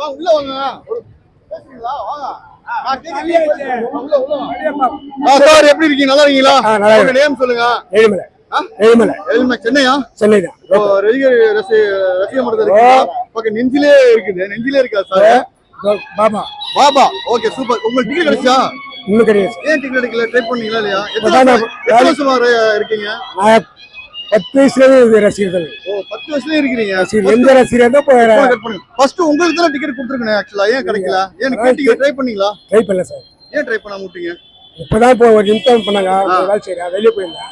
வாங்க, உள்ள வாங்க. பேசுறீங்களா? வாங்க. சார் எப்படி இருக்கீங்க? நல்லா இருக்கீங்களா? நேம் சொல்லுங்க. ஏழுமலை? ஏழுமலை எல்மை சென்னையா? சென்னை தான். ரசிகர் ரசி ரசிக மரத்தில் நெஞ்சிலே இருக்குது. நெஞ்சிலே இருக்கா sir? Baba. Baba. Okay super. உங்களுக்கு டிக்கெட் கிடைச்சா? இன்னும் கிடையாது. ஏன் டிக்கெட் எடுக்கல? ட்ரை பண்ணீங்களா இல்லையா? எத்தனை வருஷம் இருக்கீங்க? பத்து வயசுலேயே இது ரசிகர்கள். ஓ பத்து வருஷம் இருக்கிறீங்க. ரசிகர் எந்த ரசிகர் தான் ஃபர்ஸ்ட் உங்களுக்கு தானே டிக்கெட் கொடுத்துருக்கேன் ஆக்சுவலா ஏன் கிடைக்கல? ஏன் கேட்டீங்க? ட்ரை பண்ணீங்களா? ட்ரை பண்ணல சார் ஏன் ட்ரை பண்ணாம விட்டீங்க? இப்பதான் இப்போ ஒரு இன்ஃபார்ம் பண்ணாங்க. வேலை செய்யறேன் வெளியே போயிருந்தேன்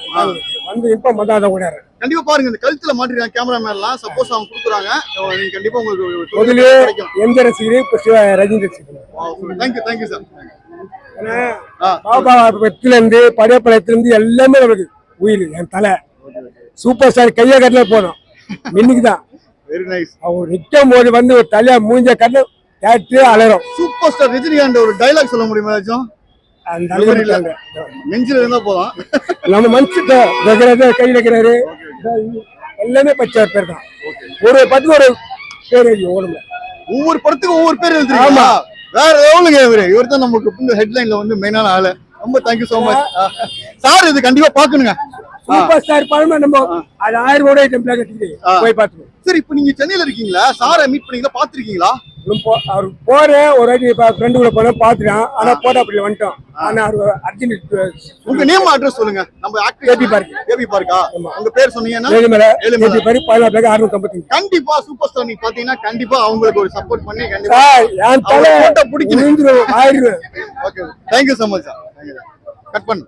வந்து இன்ஃபார்ம் பண்ணா அதை கூடாது கண்டிப்பா பாருங்க இந்த கழுத்துல மாட்டிருக்காங்க கேமராமேன்லாம். சப்போஸ் அவங்க கொடுக்குறாங்க. நீங்க கண்டிப்பா உங்களுக்கு கிடைக்கும். எந்த ரசிகர் இப்போ ரஜினி ரசிகர் தேங்க்யூ தேங்க்யூ சார் ஏன்னா. பாபா வெற்றில இருந்து படையப்படத்துல இருந்து எல்லாமே நமக்கு உயிர் என் தலை. சூப்பர் ஸ்டார் கையை கட்டில போனோம். இன்னைக்கு தான் வெரி நைஸ் அவர் நிற்கும் போது வந்து ஒரு தலையா மூஞ்ச கண்ணு கேட்டு அலறும். சூப்பர் ஸ்டார் ரஜினிகாந்த் ஒரு டைலாக் சொல்ல முடியுமா ஏதாச்சும். நெஞ்சில இருந்தா போதும் நம்ம மனுஷன் வைக்கிறது கை வைக்கிறாரு. எல்லாமே பச்சை பேர் தான். ஒரு பத்து ஒரு பேர் ஓடுங்க. ஒவ்வொரு படத்துக்கும் ஒவ்வொரு பேர் எழுதுறீங்களா வேற எவ்வளவுங்க இவரு. இவர் தான் நமக்கு ஹெட்லைன்ல வந்து மெயினான ஆளு. ரொம்ப தேங்க்யூ சோ மச் சார் இது கண்டிப்பா பாக்கணுங்க சூப்பர் ஸ்டார் படமா நம்ம அது ஆயிரம் ரூபாய் டெம்பிளா கட்டிட்டு ஆ. போய் பார்த்துக்கோ சரி இப்போ நீங்க சென்னையில இருக்கீங்களா? சாரை மீட் பண்ணீங்களா? பாத்திருக்கீங்களா அவர் போறேன் ஒரு வாட்டி ஃப்ரெண்டு கூட போனேன் பார்த்துட்டேன் ஆனா போட்டா அப்படி வந்துட்டோம். ஆனா அவர் அர்ஜென்ட் உங்க நேம் அட்ரஸ் சொல்லுங்க. நம்ம actor AB Park. A B பார்க்கா உங்க பேர் சொன்னீங்கன்னா ஏழுமலை. ஏழுமலை. ஏழு பேர் பதினாறு பேருக்கு அறுநூத்தி ஐம்பத்தஞ்சு கண்டிப்பா சூப்பர் ஸ்டார் நீங்க பாத்தீங்கன்னா கண்டிப்பா அவங்களுக்கு ஒரு சப்போர்ட் பண்ணி கண்டிப்பா என் தலை photo பிடிக்கணும். ஆயிடுவேன். Okay thank you so much sir cut பண்ணு.